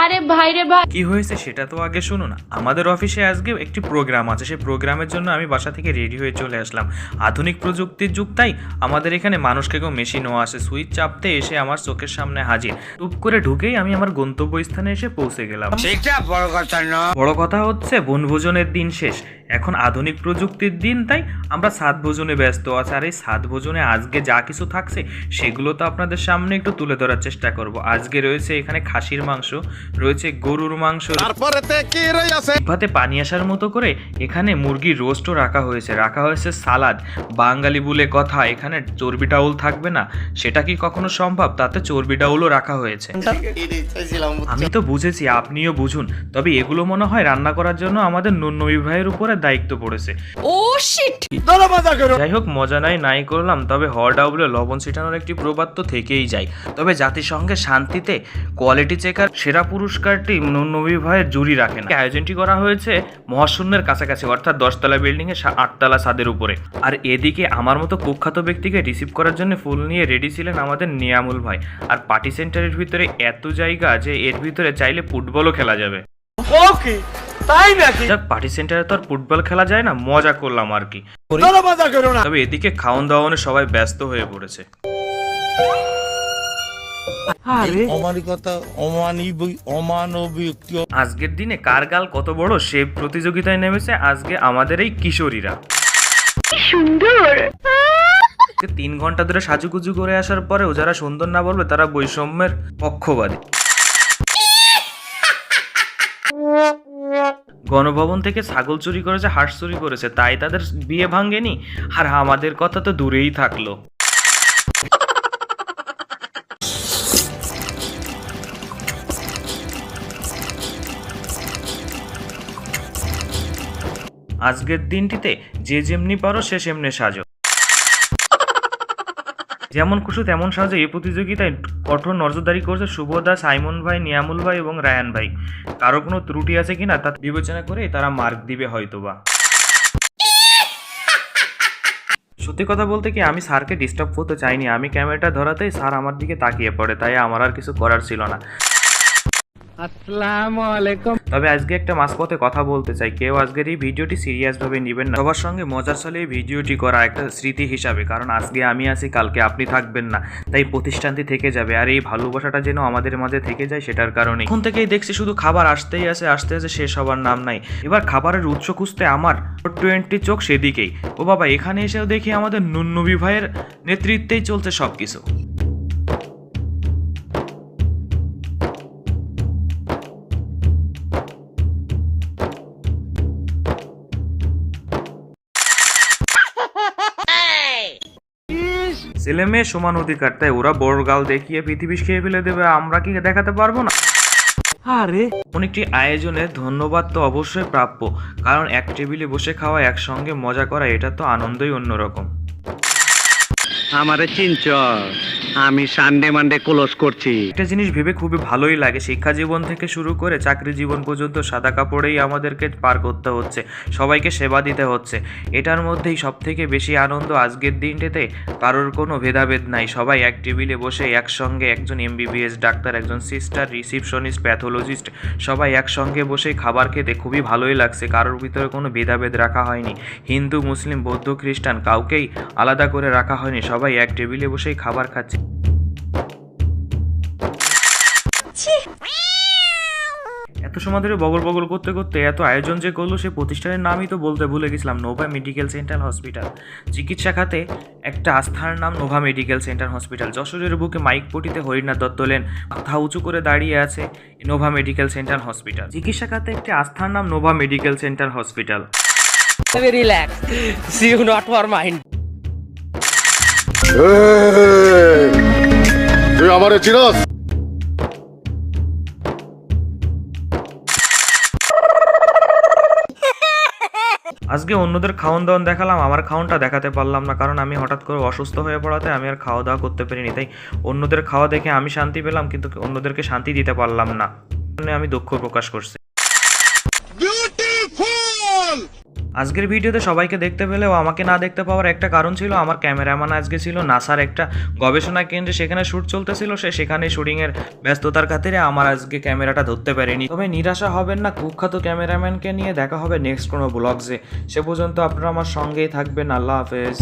আরে ভাই রে ভাই। কি হয়েছে সেটা তো আগে শুনুন আমাদের অফিসে আজকে একটি প্রোগ্রাম আছে। সেই প্রোগ্রামের জন্য আমি বাসা থেকে রেডি হয়ে চলে আসলাম। আধুনিক প্রযুক্তির যুগ তাই আমাদের এখানে মানুষকে কেউ মেশিনও আসে। সুইচ চাপতে এসে আমার চোখের সামনে হাজির। টুপ করে ঢুকেই আমি আমার গন্তব্যস্থানে এসে পৌঁছে গেলাম। সেটা বড় কথা নয়। বড় কথা হচ্ছে বনভোজনের দিন শেষ। এখন আধুনিক প্রযুক্তির দিন তাই আমরা সাত ভোজনে ব্যস্ত আছি। আর এই সাত ভোজনে আজকে যা কিছু থাকছে সেগুলো তো আপনাদের সামনে একটু তুলে ধরার চেষ্টা করব। আজকে রয়েছে এখানে খাসির মাংস রয়েছে গরুর মাংস। তারপরেতে কি রই আছে? ভাতে পানি আসার মতো করে এখানে মুরগির রোস্টও রাখা হয়েছে। রাখা হয়েছে সালাদ। বাঙালি বলে কথা এখানে চর্বি ডাউল থাকবে না। সেটা কি কখনো সম্ভব? তাতে চর্বি ডাউলও রাখা হয়েছে। আমি তো বুঝেছি আপনিও বুঝুন। তবে এগুলো মনে হয় রান্না করার জন্য আমাদের নুন্নবী ভাইয়ের উপরে দায়িত্ব পড়েছে। Oh shit! যাই হোক মজা নাই নাই করলাম। তবে হওয়া ডাউলে লবণ ছিটানোর একটি প্রবাদ তো থেকেই যায়। তবে জাতিসংঘে শান্তিতে কোয়ালিটি চেকার সেরা পুরস্কারটি নবী ভাইয়ের জুরি রাখেন আয়োজনটি করা হয়েছে মহাশূন্যের কাছাকাছি অর্থাৎ দশতলা বিল্ডিং এ আটতলা ছাদের উপরে। আর এদিকে আমার মতো কুখ্যাত ব্যক্তিকে রিসিভ করার জন্য ফুল নিয়ে রেডি ছিলেন আমাদের নিয়ামুল ভাই। আর পার্টি সেন্টারের ভিতরে এত জায়গা যে এর ভিতরে চাইলে ফুটবলও খেলা যাবে। ওকে তাই নাকি? যাক পার্টি সেন্টারে তো আর ফুটবল খেলা যায় না মজা করলাম আর কি। না। তবে এদিকে খাওয়ান দাওয়ানে সবাই ব্যস্ত হয়ে পড়েছে। অমানিকতা অমানবিক অমানবিক আজকের দিনে কার গাল কত বড় সে প্রতিযোগিতায় নেমেছে আজকে আমাদের এই কিশোরীরা। সুন্দর। তিন ঘণ্টা ধরে সাজুগুজু করে আসার পরেও যারা সুন্দর না বলবে তারা বৈষম্যের পক্ষবাদী। গণভবন থেকে ছাগল চুরি করেছে হাঁস চুরি করেছে তাই তাদের বিয়ে ভাঙ্গেনি আর আমাদের কথা তো দূরেই থাকল। আজকের দিনটিতে যে যেমনি পারো সে সেমনি সাজো। যেমন খুশি, তেমন সাজো। এই প্রতিযোগিতায় কঠোর নজরদারি করছে শুভদা সাইমন ভাই, নিয়ামুল ভাই এবং রায়ান ভাই। কারও কোনো ত্রুটি আছে কিনা তা বিবেচনা করে তারা মার্ক দিবে হয়তোবা। সত্যি কথা বলতে কি, আমি স্যারকে ডিস্টার্ব করতে চাইনি। আমি ক্যামেরাটা ধরাতেই স্যার আমার দিকে তাকিয়ে পড়ে, তাই আমার আর কিছু করার ছিল না। তবে আজকে একটা মাঝপথে কথা বলতে চাই। কেউ আজকের এই ভিডিওটি সিরিয়াস ভাবে নেবেন না। সবার সঙ্গে মজার ছলে এই ভিডিওটি করা একটা স্মৃতি হিসাবে, কারণ আজকে আমি আছি, কালকে আপনি থাকবেন না। তাই প্রতিষ্ঠানটি থেকে যাবে, আর এই ভালোবাসাটা যেন আমাদের মাঝে থেকে যায় সেটার কারণে এখন থেকেই দেখছি শুধু খাবার আসতেই আছে, আসতে আসে শেষ হবার নাম নাই। এবার খাবারের উৎস খুঁজতে আমার টোয়েন্টি চোখ সেদিকেই। ও বাবা, এখানে এসেও দেখি আমাদের নুন্নবী ভাইয়ের নেতৃত্বেই চলছে সবকিছু। ছেলে মেয়ে সমান অধিকার তাই ওরা বড় গাল দেখিয়ে পৃথিবী খেয়ে ফেলে দেবে আমরা কি দেখাতে পারব না? আরে। অনেকটি একটি আয়োজনে ধন্যবাদ তো অবশ্যই প্রাপ্য কারণ এক টেবিলে বসে খাওয়া একসঙ্গে মজা করা এটা তো আনন্দই অন্যরকম। আমারে চিনচ আমি সানডে মানডে ক্লোজ করছি। একটা জিনিস ভেবে খুবই ভালোই লাগে। শিক্ষা জীবন থেকে শুরু করে চাকরি জীবন পর্যন্ত সাদা কাপড়েই আমাদেরকে পার করতে হচ্ছে। সবাইকে সেবা দিতে হচ্ছে। এটার মধ্যেই সব থেকে বেশি আনন্দ আজকের দিনটিতে। কারোর কোনো ভেদাভেদ নাই। সবাই এক টেবিলে বসে একসঙ্গে একজন এমবিবিএস ডাক্তার, একজন সিস্টার রিসিপশনিস্ট প্যাথোলজিস্ট সবাই একসঙ্গে বসে খাবার খেতে খুবই ভালোই লাগছে। কারোর ভিতরে কোনো ভেদাভেদ রাখা হয়নি। হিন্দু, মুসলিম, বৌদ্ধ, খ্রিস্টান কাউকেই আলাদা করে রাখা হয়নি। সবাই এক টেবিলে বসেই খাবার খাচ্ছে। এত সময় ধরে বগল বগল করতে করতে এত আয়োজন যে করল সে প্রতিষ্ঠানের নামই তো বলতে ভুলে গেছিলাম নোভা মেডিকেল সেন্টার হসপিটাল চিকিৎসা খাতে একটা আস্থার নাম নোভা মেডিকেল সেন্টার হসপিটাল যশোরের বুকে মাইক পটিতে হরিনাথ দত্ত লেন মাথা উঁচু করে দাঁড়িয়ে আছে নোভা মেডিকেল সেন্টার হসপিটাল চিকিৎসা খাতে একটি আস্থার নাম Nova medical centre hospital not for mind. তুই আমারে চিনস আজকে অন্যদের খাওয়ন দাওয়ান দেখালাম, আমার খাওয়নটা দেখাতে পারলাম না, কারণ আমি হঠাৎ করে অসুস্থ হয়ে পড়াতে আমি আর খাওয়া দাওয়া করতে পারিনি, তাই অন্যদের খাওয়া দেখে আমি শান্তি পেলাম, কিন্তু অন্যদেরকে শান্তি দিতে পারলাম না। আমি দুঃখ প্রকাশ করছি। আজকের ভিডিওতে সবাইকে দেখতে পেলেও আমাকে না দেখতে পাওয়ার একটা কারণ ছিল, আমার ক্যামেরাম্যান আজকে ছিল, নাসার একটা গবেষণা কেন্দ্রে সেখানে শ্যুট চলতেছিল, সে সেখানে শুটিংয়ের ব্যস্ততার খাতিরে আমার আজকে ক্যামেরাটা ধরতে পারেনি। তবে নিরাশা হবেন না, কুখ্যাত ক্যামেরাম্যানকে নিয়ে দেখা হবে নেক্সট কোনো ব্লগসে সে পর্যন্ত আপনারা আমার সঙ্গেই থাকবেন, আল্লাহ হাফেজ।